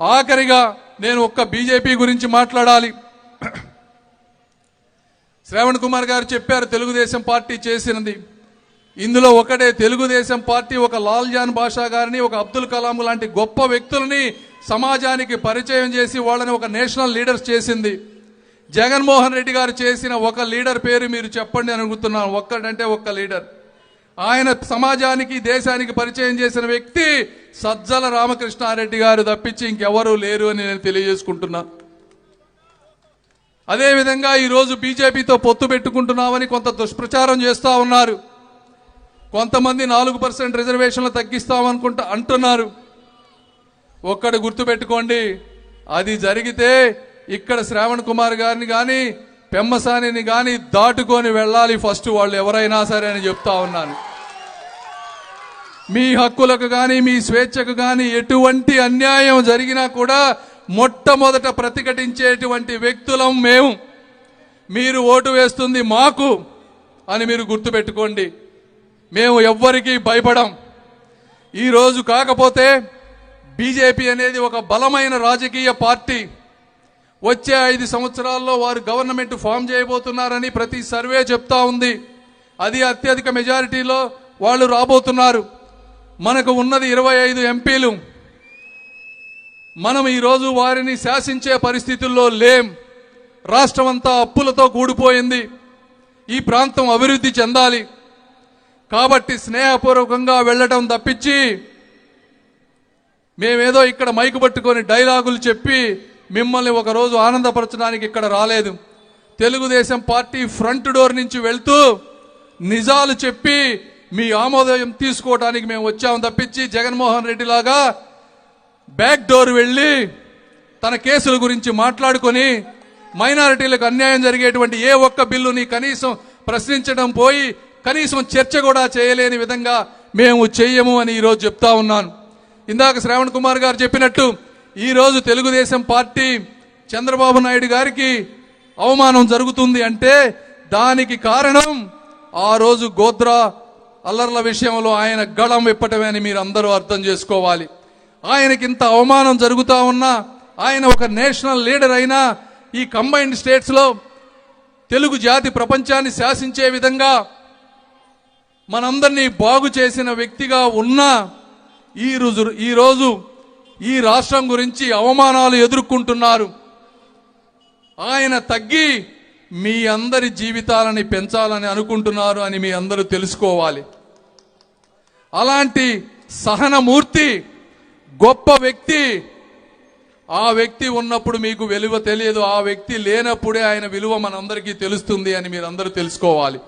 ఆఖరిగా నేను ఒక్క బీజేపీ గురించి మాట్లాడాలి. శ్రవణ్ కుమార్ గారు చెప్పారు తెలుగుదేశం పార్టీ చేసినది. ఇందులో ఒకటే తెలుగుదేశం పార్టీ ఒక లాల్ జాన్ బాషా గారిని ఒక అబ్దుల్ కలాం లాంటి గొప్ప వ్యక్తులని సమాజానికి పరిచయం చేసి వాళ్ళని ఒక నేషనల్ లీడర్స్ చేసింది. జగన్మోహన్ రెడ్డి గారు చేసిన ఒక లీడర్ పేరు మీరు చెప్పండి అనుకుంటున్నాను ఒక్కడంటే ఒక్క లీడర్. ఆయన సమాజానికి దేశానికి పరిచయం చేసిన వ్యక్తి సజ్జల రామకృష్ణారెడ్డి గారు తప్పించి ఇంకెవరూ లేరు అని నేను తెలియజేసుకుంటున్నా. అదేవిధంగా ఈరోజు బీజేపీతో పొత్తు పెట్టుకుంటున్నామని కొంత దుష్ప్రచారం చేస్తూ ఉన్నారు. కొంతమంది నాలుగు పర్సెంట్ రిజర్వేషన్లు తగ్గిస్తామనుకుంటా అంటున్నారు. ఒక్కడు గుర్తుపెట్టుకోండి అది జరిగితే ఇక్కడ శ్రావణ్ కుమార్ గారిని కానీ పెమ్మసానిని కానీ దాటుకొని వెళ్ళాలి ఫస్ట్ వాళ్ళు ఎవరైనా సరే అని చెప్తా ఉన్నాను. మీ హక్కులకు కానీ మీ స్వేచ్ఛకు కానీ ఎటువంటి అన్యాయం జరిగినా కూడా మొట్టమొదట ప్రతిఘటించేటువంటి వ్యక్తులం మేము. మీరు ఓటు వేస్తుంది మాకు అని మీరు గుర్తుపెట్టుకోండి. మేము ఎవ్వరికీ భయపడం. ఈరోజు కాకపోతే బీజేపీ అనేది ఒక బలమైన రాజకీయ పార్టీ. వచ్చే ఐదు సంవత్సరాల్లో వారు గవర్నమెంట్ ఫామ్ చేయబోతున్నారని ప్రతి సర్వే చెప్తా ఉంది. అది అత్యధిక మెజారిటీలో వాళ్ళు రాబోతున్నారు. మనకు ఉన్నది ఇరవై ఐదు ఎంపీలు. మనం ఈరోజు వారిని శాసించే పరిస్థితుల్లో లేం. రాష్ట్రం అంతా అప్పులతో కూడిపోయింది. ఈ ప్రాంతం అభివృద్ధి చెందాలి. కాబట్టి స్నేహపూర్వకంగా వెళ్ళటం తప్పించి మేమేదో ఇక్కడ మైకు పట్టుకొని డైలాగులు చెప్పి మిమ్మల్ని ఒకరోజు ఆనందపరచడానికి ఇక్కడ రాలేదు. తెలుగుదేశం పార్టీ ఫ్రంట్ డోర్ నుంచి వెళ్తూ నిజాలు చెప్పి మీ ఆమోదయం తీసుకోవడానికి మేము వచ్చాము తప్పించి జగన్మోహన్ రెడ్డి లాగా బ్యాక్ డోర్ వెళ్ళి తన కేసుల గురించి మాట్లాడుకొని మైనారిటీలకు అన్యాయం జరిగేటువంటి ఏ ఒక్క బిల్లుని కనీసం ప్రశ్నించడం పోయి కనీసం చర్చ కూడా చేయలేని విధంగా మేము చెయ్యము అని ఈరోజు చెప్తా ఉన్నాను. ఇందాక శ్రావణ్ కుమార్ గారు చెప్పినట్టు ఈరోజు తెలుగుదేశం పార్టీ చంద్రబాబు నాయుడు గారికి అవమానం జరుగుతుంది అంటే దానికి కారణం ఆ రోజు గోద్రా అల్లర్ల విషయంలో ఆయన గళం విప్పటమే అని మీరు అందరూ అర్థం చేసుకోవాలి. ఆయనకి ఇంత అవమానం జరుగుతూ ఉన్నా ఆయన ఒక నేషనల్ లీడర్ అయినా ఈ కంబైన్డ్ స్టేట్స్లో తెలుగు జాతి ప్రపంచాన్ని శాసించే విధంగా మనందరినీ బాగు చేసిన వ్యక్తిగా ఉన్నా ఈ రోజు ఈరోజు ఈ రాష్ట్రం గురించి అవమానాలు ఎదుర్కొంటున్నారు. ఆయన తగ్గి మీ అందరి జీవితాలని పెంచాలని అనుకుంటున్నారు అని మీ అందరూ తెలుసుకోవాలి. అలాంటి సహనమూర్తి గొప్ప వ్యక్తి ఆ వ్యక్తి ఉన్నప్పుడు మీకు విలువ తెలియదు ఆ వ్యక్తి లేనప్పుడే ఆయన విలువ మనందరికీ తెలుస్తుంది అని మీరందరూ తెలుసుకోవాలి.